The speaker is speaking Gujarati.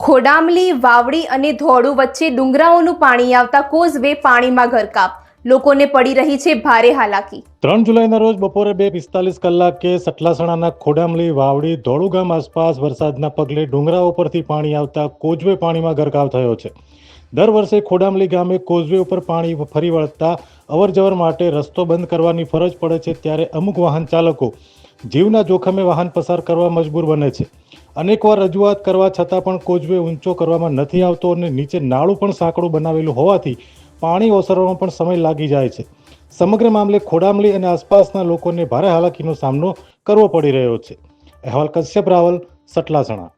ખોડામલી, વાવડી અને ધોળુ વચ્ચે ડુંગરાઓનું પાણી આવતા કોઝવે પાણીમાં ગરકાવ લોકોને પડી રહી છે ભારે હાલાકી. ત્રણ જુલાઈના રોજ બપોરે બે પિસ્તાલીસ કલાકે સટલાસણાના ખોડામલી, વાવડી, ધોળુ ગામ આસપાસ વરસાદના પગલે ડુંગરાઓ પરથી પાણી આવતા કોઝવે પાણીમાં ગરકાવ થયો છે. દર વર્ષે ખોડામલી ગામે કોઝવે ઉપર પાણી ફરી વળતા અવરજવર માટે રસ્તો બંધ કરવાની ફરજ પડે છે ત્યારે અમુક વાહન ચાલકો જીવના જોખમે વાહન પસાર કરવા મજબૂર બને છે. અનેકવાર રજૂઆત કરવા છતાં પણ કોઝવે ઊંચો કરવામાં નથી આવતો અને નીચે નાળું પણ સાંકડું બનાવેલું હોવાથી પાણી ઓસરવામાં પણ સમય લાગી જાય છે. સમગ્ર મામલે ખોડામલી અને આસપાસના લોકોને ભારે હાલાકીનો સામનો કરવો પડી રહ્યો છે. અહેવાલ કશ્યપ રાવલ, સટલાસણા.